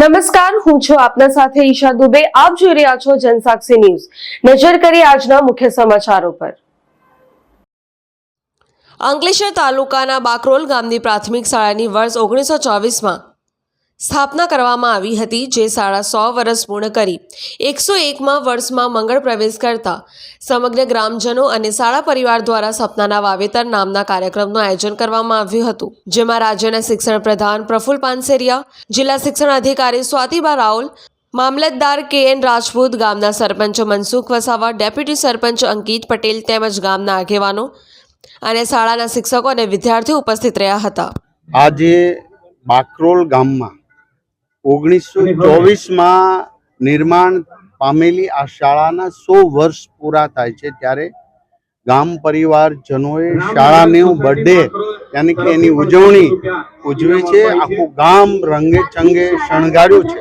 નમસ્કાર, હું છું આપના સાથે ઈશા દુબે. આપ જોઈ રહ્યા છો જનસાક્ષી ન્યૂઝ. નજર કરી આજના મુખ્ય સમાચારો પર. અંકલેશ્વર તાલુકાના બાકરોલ ગામની પ્રાથમિક શાળાની વર્ષ ઓગણીસો ચોવીસમાં સ્થાપના કરવામાં આવી હતી જે શાળા સો વર્ષ પૂર્ણ કરી. એકસો એકમાં વર્ષમાં મંગળ પ્રવેશ કરતા સમગ્ર ગ્રામજનો અને શાળા પરિવાર દ્વારા સપનાના વાવેતર નામના કાર્યક્રમનું આયોજન કરવામાં આવ્યું હતું, જેમાં રાજ્યના શિક્ષણ પ્રધાન પ્રફુલ પાનસેરિયા, જિલ્લા શિક્ષણ અધિકારી સ્વાતિબા રાઉલ, મામલતદાર કે એન રાજપૂત, ગામના સરપંચ મનસુખ વસાવા, ડેપ્યુટી સરપંચ અંકિત પટેલ તેમજ ગામના આગેવાનો અને શાળાના શિક્ષકો અને વિદ્યાર્થીઓ ઉપસ્થિત રહ્યા હતા. આજે બાકરોલ ગામમાં ઓગણીસો ચોવીસમાં નિર્માણ પામેલી આ શાળાના સો વર્ષ પૂરા થાય છે ત્યારે ગામ પરિવારજનોએ શાળાનો બર્થડે યાની કે એની ઉજવણી ઉજવી છે. આખું ગામ રંગે ચંગે શણગાર્યું છે.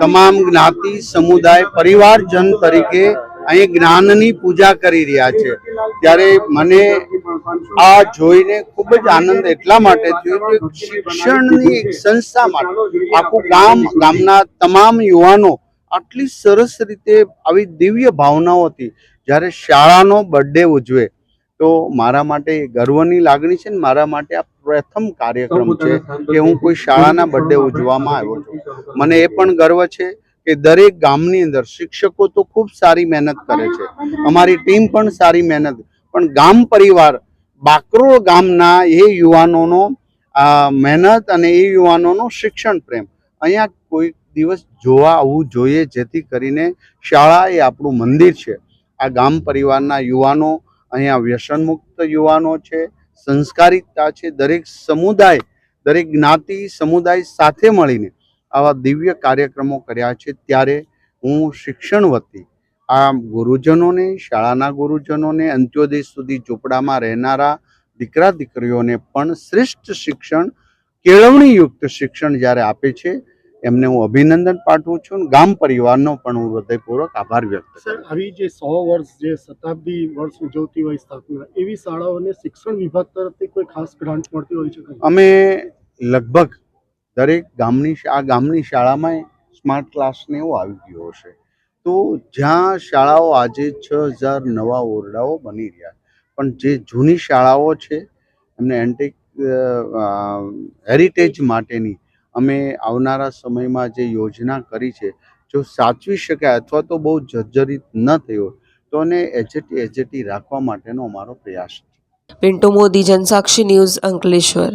તમામ જ્ઞાતિ સમુદાય પરિવારજન તરીકે અહીં જ્ઞાનની પૂજા કરી રહ્યા છે. ત્યારે મને આ જોઈને ખૂબ જ આનંદ એટલા માટે થયો કે શિક્ષણની એક સંસ્થા માટે આખું ગામ, ગામના તમામ યુવાનો આટલી સરસ રીતે આવી દિવ્ય ભાવનાઓ હતી. જ્યારે શાળાનો બર્થડે ઉજવે, તો મારા માટે ગર્વની લાગણી છે ને મારા માટે આ પ્રથમ કાર્યક્રમ છે કે હું કોઈ શાળાના બર્થડે ઉજવવામાં આવ્યો છું. મને એ પણ ગર્વ છે કે દરેક ગામની અંદર શિક્ષકો તો ખૂબ સારી મહેનત કરે છે. અમારી ટીમ પણ સારી મહેનત પણ ગામ પરિવાર, બાકરોળ ગામના એ યુવાનોનો મહેનત અને એ યુવાનોનો શિક્ષણ પ્રેમ. અહીંયા કોઈ દિવસ જોવા આવવું જોઈએ, જેથી કરીને શાળા એ આપણું મંદિર છે. આ ગામ પરિવારના યુવાનો, અહીંયા વ્યસનમુક્ત યુવાનો છે સંસ્કારિકતા છે, દરેક સમુદાય, દરેક જ્ઞાતિ સમુદાય સાથે મળીને આવા દિવ્ય કાર્યક્રમો કર્યા છે ત્યારે હું શિક્ષણ વતી આ ગુરુજનોને શાળાના ગુરુજનોને અંત્યોદય સુધી ઝૂંપડામાં રહેનારા દીકરા દીકરીઓને પણ શ્રેષ્ઠ શિક્ષણ કેળવણીયુક્ત શિક્ષણ જ્યારે આપે છે એમને હું અભિનંદન પાઠવું છું ગામ પરિવારનો પણ હું હૃદયપૂર્વક આભાર વ્યક્ત કરું સર આવી જે સો વર્ષ જે શતાબ્દી વર્ષ ઉજવતી હોય સ્થાપના એવી શાળાઓને શિક્ષણ વિભાગ તરફથી કોઈ ખાસ ગ્રાન્ટ મળતી હોય છે અમે લગભગ દરેક ગામની આ ગામની શાળામાં સ્માર્ટ ક્લાસને એવું આવી ગયો હશે. તો જ્યાં શાળાઓ આજે છ હજાર નવા ઓરડાઓ બની રહ્યા પણ જે જૂની શાળાઓ છે, એમને એન્ટિક હેરિટેજ માટેની અમે આવનારા સમયમાં જે યોજના કરી છે, જો સાચવી શકાય અથવા તો બહુ જર્જરિત ન થયો તો એને એચેટી એજેટી રાખવા માટેનો અમારો પ્રયાસ છે. પિન્ટુ મોદી, જનસાક્ષી ન્યૂઝ અંકલેશ્વર.